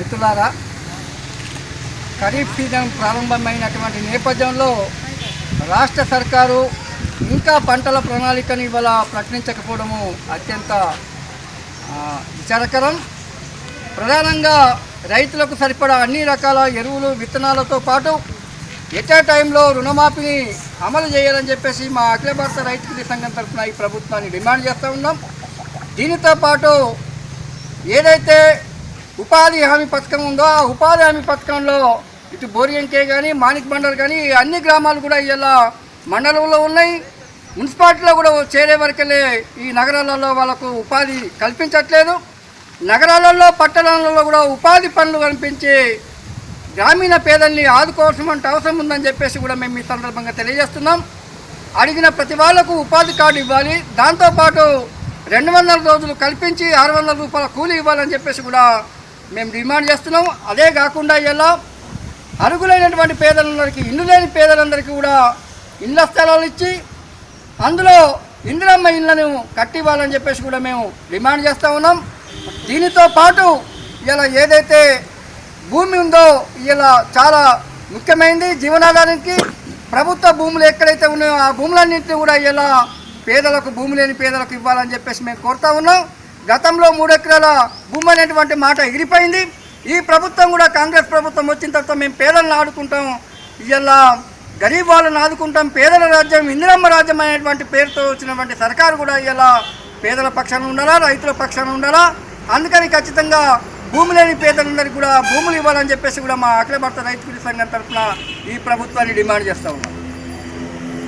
మిత్రులారా ఖరీఫ్ సీజన్ ప్రారంభమైనటువంటి నేపథ్యంలో రాష్ట్ర సర్కారు ఇంకా పంటల ప్రణాళికను ఇవాళ ప్రకటించకపోవడము అత్యంత విచారకరం. ప్రధానంగా రైతులకు సరిపడా అన్ని రకాల ఎరువులు విత్తనాలతో పాటు ఎట్ ఏ టైంలో రుణమాఫీని అమలు చేయాలని చెప్పేసి మా అఖిల భారత రైతు సంఘం తరఫున ఈ ప్రభుత్వాన్ని డిమాండ్ చేస్తూ ఉన్నాం. దీనితో పాటు ఏదైతే ఉపాధి హామీ పథకం ఉందో? ఆ ఉపాధి హామీ పథకంలో ఇటు బోరియంకే కానీ మాణిక్ బండర్ కానీ అన్ని గ్రామాలు కూడా ఇలా మండలంలో ఉన్నాయి. మున్సిపాలిటీలో కూడా చేరే వరకెళ్ళే ఈ నగరాలలో వాళ్ళకు ఉపాధి కల్పించట్లేదు. నగరాలలో పట్టణాలలో కూడా ఉపాధి పనులు కనిపించి గ్రామీణ పేదల్ని ఆదుకోవాల్సిన అవసరం ఉందని చెప్పేసి కూడా మేము ఈ సందర్భంగా తెలియజేస్తున్నాం. అడిగిన ప్రతి వాళ్ళకు ఉపాధి కార్డు ఇవ్వాలి. దాంతోపాటు రెండు వందల రోజులు కల్పించి ఆరు వందల రూపాయల కూలీ ఇవ్వాలని చెప్పేసి కూడా మేము డిమాండ్ చేస్తున్నాం. అదే కాకుండా ఇలా అరుగులైనటువంటి పేదలందరికీ ఇల్లు లేని పేదలందరికీ కూడా ఇళ్ళ స్థలాలు ఇచ్చి అందులో ఇందిరమ్మ ఇళ్ళను కట్టివ్వాలని చెప్పేసి కూడా మేము డిమాండ్ చేస్తూ ఉన్నాం. దీనితో పాటు ఇలా ఏదైతే భూమి ఉందో ఇలా చాలా ముఖ్యమైనది జీవనాధారానికి. ప్రభుత్వ భూములు ఎక్కడైతే ఉన్నాయో ఆ భూములన్నింటినీ కూడా ఇలా పేదలకు భూమి లేని పేదలకు ఇవ్వాలని చెప్పేసి మేము కోరుతా ఉన్నాం. గతంలో మూడు ఎకరాల భూమి అనేటువంటి మాట ఎగిరిపోయింది. ఈ ప్రభుత్వం కూడా కాంగ్రెస్ ప్రభుత్వం వచ్చిన తర్వాత మేము పేదలను ఆడుకుంటాం ఇలా గరీబ్ వాళ్ళని ఆదుకుంటాం. పేదల రాజ్యం ఇందిరమ్మ రాజ్యం అనేటువంటి పేరుతో వచ్చినటువంటి సర్కారు కూడా ఇలా పేదల పక్షాన ఉండాలా రైతుల పక్షాన ఉండాలా? అందుకని ఖచ్చితంగా భూమి లేని పేదలందరికీ కూడా భూములు ఇవ్వాలని చెప్పేసి కూడా మా అఖిల భారత రైతు కూలీ సంఘం తరఫున ఈ ప్రభుత్వాన్ని డిమాండ్ చేస్తూ ఉన్నాం.